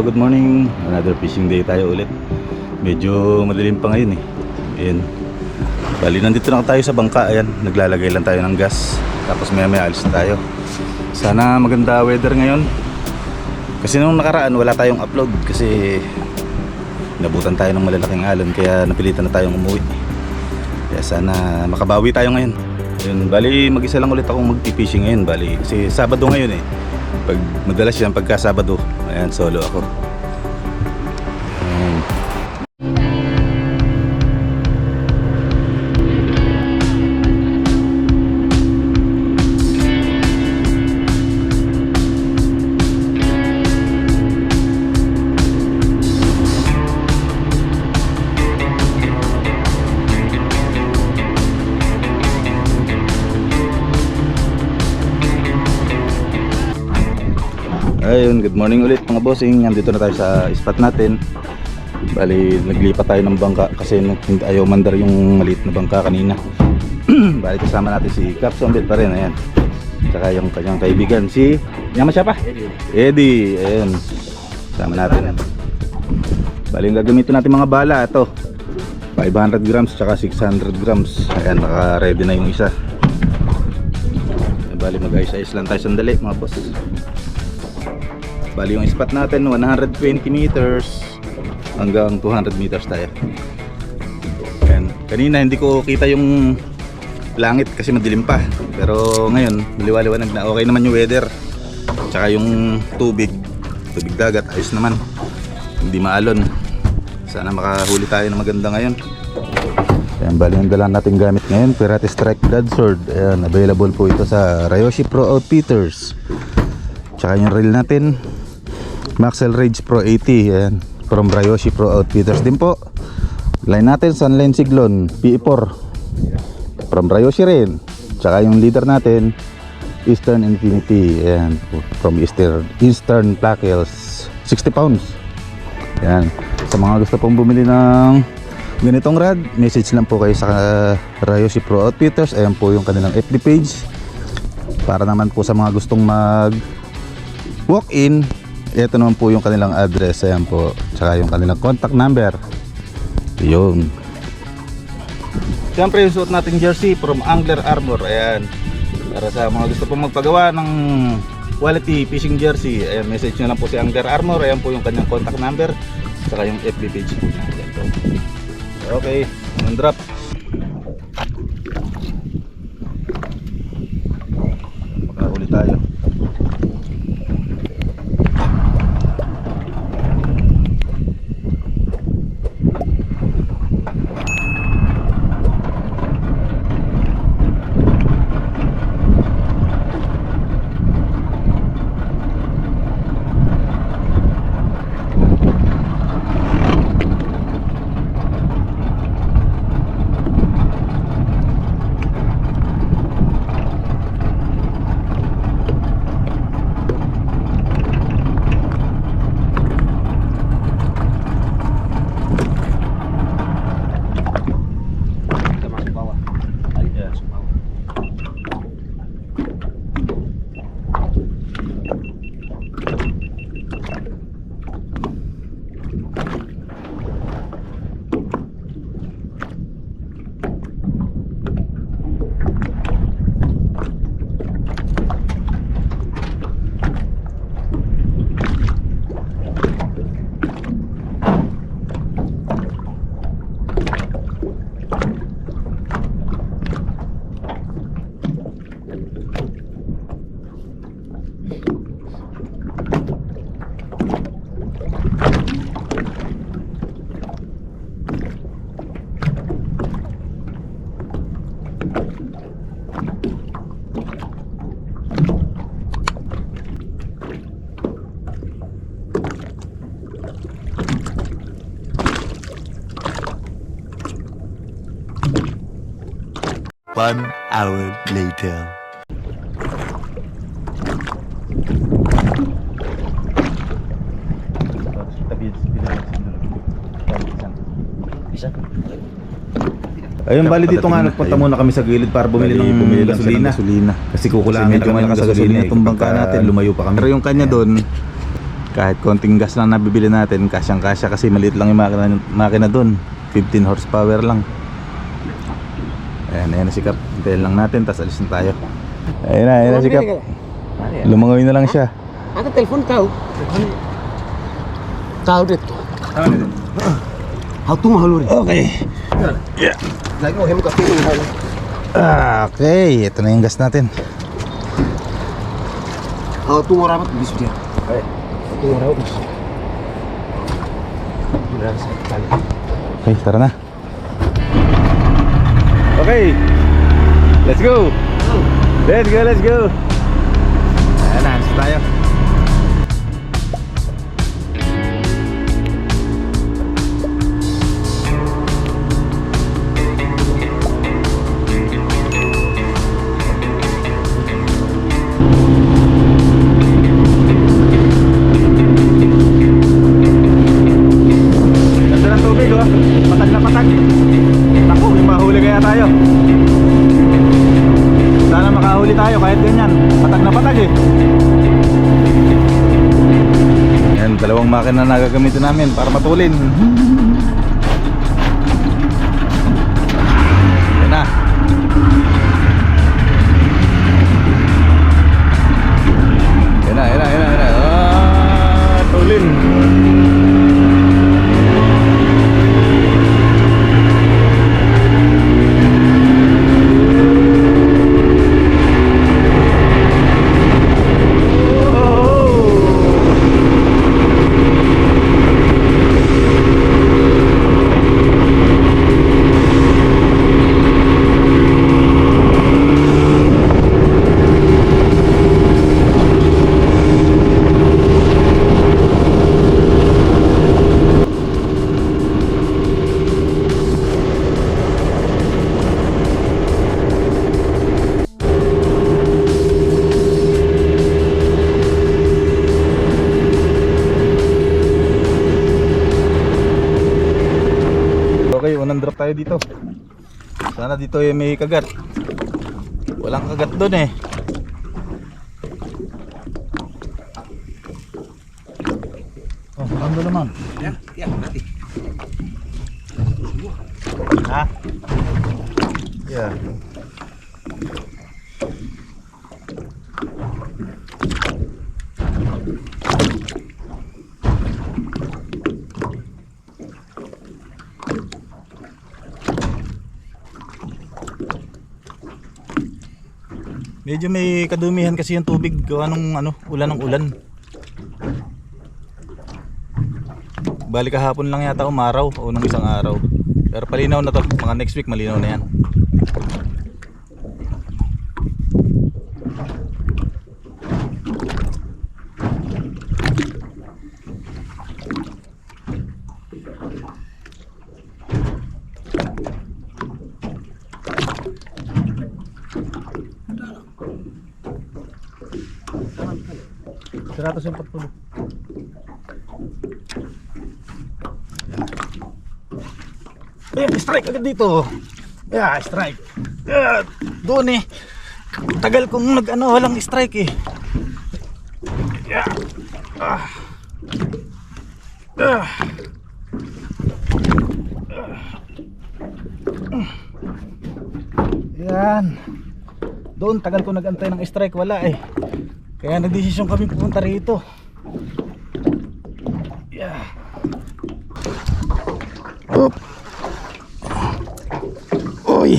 Good morning. Another fishing day tayo ulit. Medyo madilim pa ngayon eh. Ayan. Bali, nandito na tayo sa bangka. Ayan, naglalagay lang tayo ng gas. Tapos maya maya alis tayo. Sana maganda weather ngayon. Kasi nung nakaraan wala tayong upload kasi nabutan tayo ng malalaking alon kaya napilitan na tayong umuwi. Kaya sana makabawi tayo ngayon. Yun, bali mag-isa lang ulit akong magpi-fishing ngayon bali kasi Sabado ngayon eh. Pag madalas yan pagka Sabado, ayan solo ako. Ayan. Ayun, good morning ulit bossing. Nandito na tayo sa spot natin. Bali, naglipat tayo ng bangka kasi ayaw mandar yung maliit na bangka kanina. Bali, kasama natin si Cap Zombie pa rin, ayan. Tsaka yung kanyang kaibigan, si... Yaman siya pa? Eddie. Eddie, ayan. Kasama natin. Bali, yung gagamitin natin mga bala, ito. 500 grams tsaka 600 grams. Ayan, naka-ready na yung isa. Bali, mag-ice-ice lang tayo sandali, mga boss. Bali yung spot natin 120 meters hanggang 200 meters tayo. Ayan. Kanina hindi ko kita yung langit kasi madilim pa. Pero ngayon, maliwaliwanag na okay naman yung weather. Tsaka yung tubig, tubig dagat, ayos naman. Hindi maalon. Sana makahuli tayo ng maganda ngayon. Ayan, bali ang dala natin gamit ngayon, Pirate Strike Dad Sword. Ayan, available po ito sa Ryoshi Pro Outfitters. Tsaka yung reel natin Maxell Rage Pro 80 Ayan. From Ryoshi Pro Outfitters din po Line natin Sunline Siglon PE4 From Ryoshi rin Tsaka yung leader natin Eastern Infinity Ayan. From Eastern, Eastern Blackels 60 pounds Ayan. Sa mga gusto pong bumili ng ganitong rad Message lang po kayo sa Ryoshi Pro Outfitters Ayan po yung kanilang FB page para naman po sa mga gustong mag walk-in ito naman po yung kanilang address. Ayan po. Tsaka yung kanilang contact number. Yun. Siyempre yung suot nating jersey from Angler Armor. Ayan. Para sa mga gusto pong magpagawa ng quality fishing jersey ayan message nyo lang po si Angler Armor. Ayan po yung kanyang contact number. Tsaka yung FB page po po okay. Ang drop One hour later. Ayun, bali dito nga nagpunta muna kami sa gilid para bumili ng bumili gasolina. gasolina. Kasi kukulangan medyo naman sa gasolina. Tumbang eh. ka natin, lumayo pa kami. Pero yung kanya doon, kahit konting gas lang nabibili natin, kasyang-kasya kasi maliit lang yung makina, makina doon. 15 horsepower lang. Ayan, ayan na si Kap. Hintayin lang natin, tapos alis na tayo. Ayan na, ayan na si Kap. Lumangoy na lang siya. Ada telepon kau. Tahu deh. How tu malu ni? Okay. Lagi mau hemu kapi ni. Ah, okay, ito na yung gas natin. Orang apa bis dia? Tu orang bis. Okay, tara na. Okay. Let's go. Let's go, let's go. Gagamitin namin para matulin. Tayo dito. Sana dito ay may kagat. Walang kagat doon eh. Oh, ano naman? Ya, ya, nanti. Ha? Yeah. Medyo may kadumihan kasi yung tubig gawa nung ano, ulan ng ulan. Bali kahapon lang yata umaraw o nung isang araw. Pero palinaw na to, mga next week malinaw na yan. Empat puluh. Ayan, strike agad dito. Yeah, strike. Yeah, doon eh. Tagal kong nag-ano, walang strike eh. Yeah. Ah. Ah. Yan. Doon, tagal ko nag-antay ng strike, wala eh. Kaya nagdesisyon kami pupunta rito. Yeah. Oy.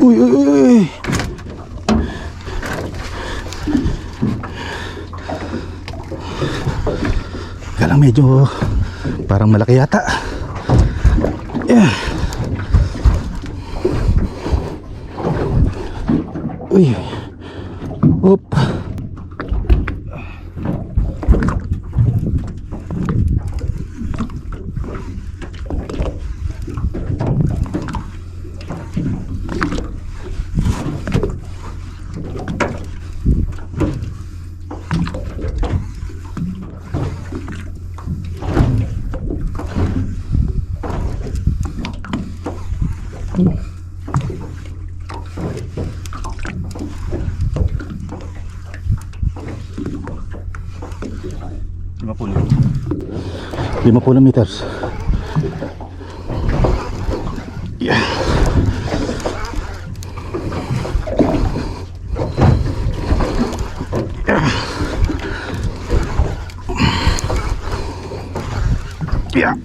Uy, uy, uy, uy. Kaya lang medyo Parang malaki yata. Yeah. Uy. Lima puluh. Meters. Ya.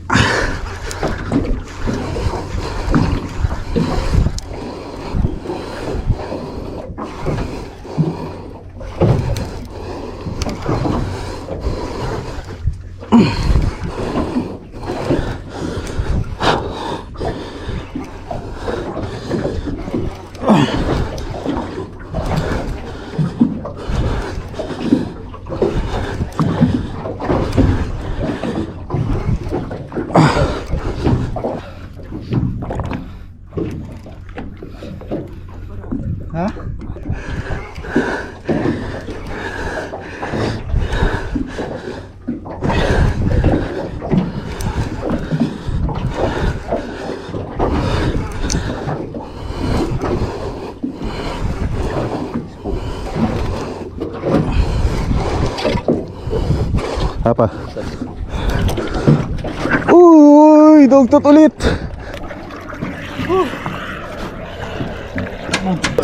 Apa? Uy, dugtot ulit.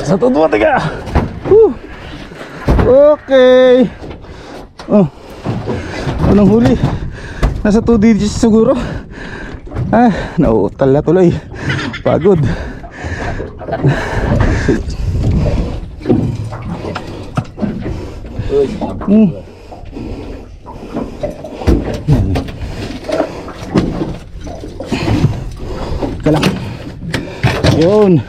Satu, dua, tiga. Okay. Oh. Unang huli. Nasa 2 digits siguro. Ah, nauutal na tuloy. Pagod. Hmm. Yan. Ika lang. Yun.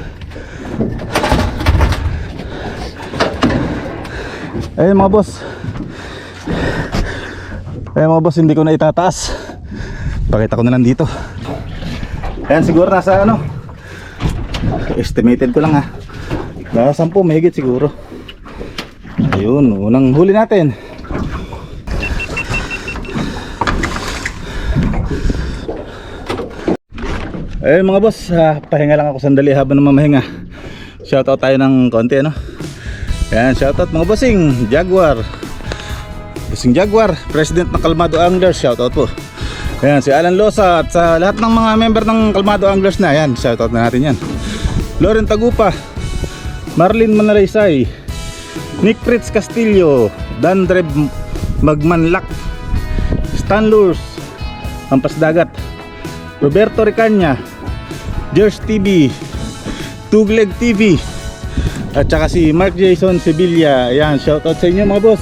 Ayun mga boss. Ayun mga boss, hindi ko na itataas. Pakita ko na lang dito. Ayan siguro nasa ano. Estimated ko lang ha. Nasa 10 mahigit siguro. Ayun, unang huli natin. Ayun mga boss, ah, pahinga lang ako sandali habang namamahinga. Shoutout tayo ng konti ano. Ayan, shoutout mga bossing, Jaguar. Bossing Jaguar, President ng Kalmado Anglers, shoutout po. Ayan, si Alan Losa at sa lahat ng mga member ng Kalmado Anglers na, ayan, shoutout na natin yan. Loren Tagupa, Marlin Manalaysay, Nick Fritz Castillo, Dan Dreb Magmanlak, Stan Lurs, Ampas Dagat, Roberto Ricanya, George TV, Tugleg TV, at saka si Mark Jason Sevilla. Ayan, shoutout sa inyo mga boss.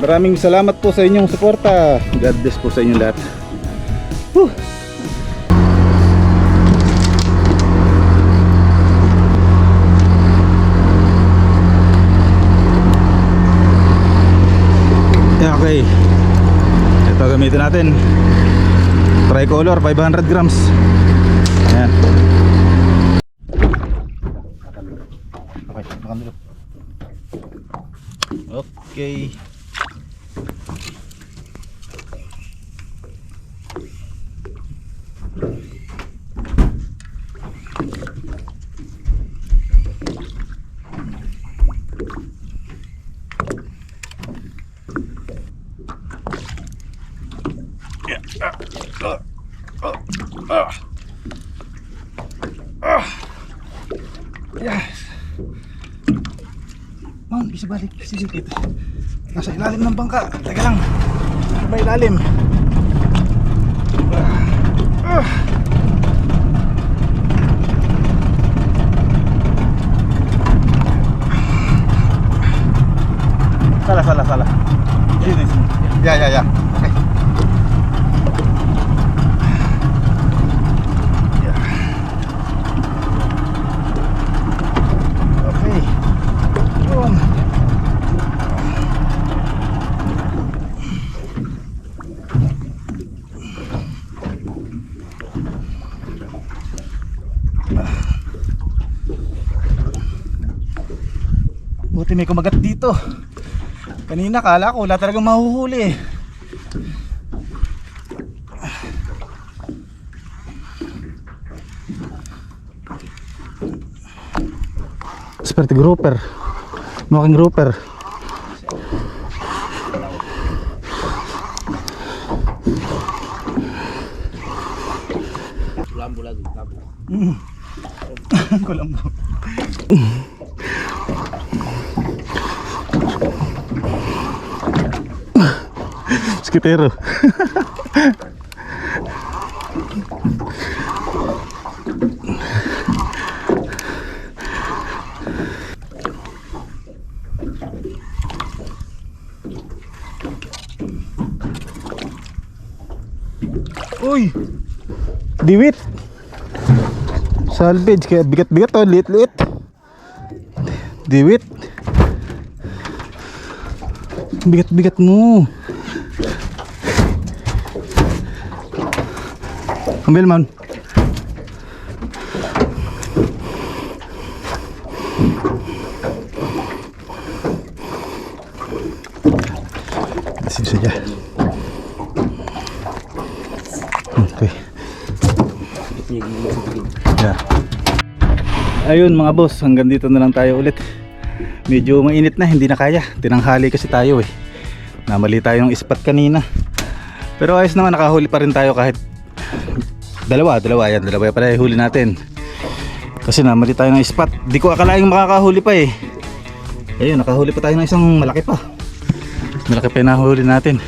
Maraming salamat po sa inyong suporta. God bless po sa inyong lahat. Whew. Okay. Ito gamitin natin. Tricolor 500 grams. Ayan. Okay, makan dulu. Okay. Ma'am, bisa balik sedikit. Nasa ilalim ng bangka. Teka lang. Ano ba ilalim? Ah. Salah, salah, salah. Ya, ya. Oke. Buti may kumagat dito. Kanina kala ko wala talagang mahuhuli. Sperte grouper. Mukhang grouper. Skitero. Uy! Diwit! Salvage kaya bigat-bigat to, liit-liit. Diwit. Bigat-bigat mo. Ambil man. Sini saja. Okay. Yeah. Ayun mga boss, hanggang dito na lang tayo ulit. Medyo mainit na, hindi na kaya. Tinanghali kasi tayo eh. Namali tayo ng ispat kanina. Pero ayos naman, nakahuli pa rin tayo kahit dalawa, dalawa yan, dalawa yung huli natin. Kasi namali tayo ng spot. Di ko akalaing makakahuli pa eh. Ayun, nakahuli pa tayo ng isang malaki pa. Malaki pa yung nahuli natin.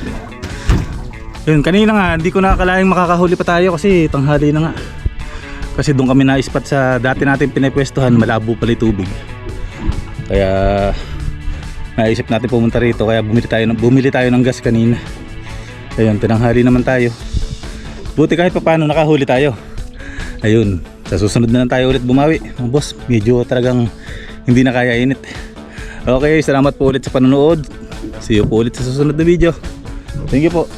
Yun, kanina nga, di ko nakakalaing makakahuli pa tayo kasi tanghali na nga. Kasi doon kami na-spot sa dati natin pinapwestuhan, malabo pala tubig. Kaya naisip natin pumunta rito kaya bumili tayo ng bumili tayo ng gas kanina. Ayun, tinanghali naman tayo. Buti kahit papaano nakahuli tayo. Ayun, sa susunod na lang tayo ulit bumawi. Mga boss, medyo talagang hindi na kaya init. Okay, salamat po ulit sa panonood. See you po ulit sa susunod na video. Thank you po.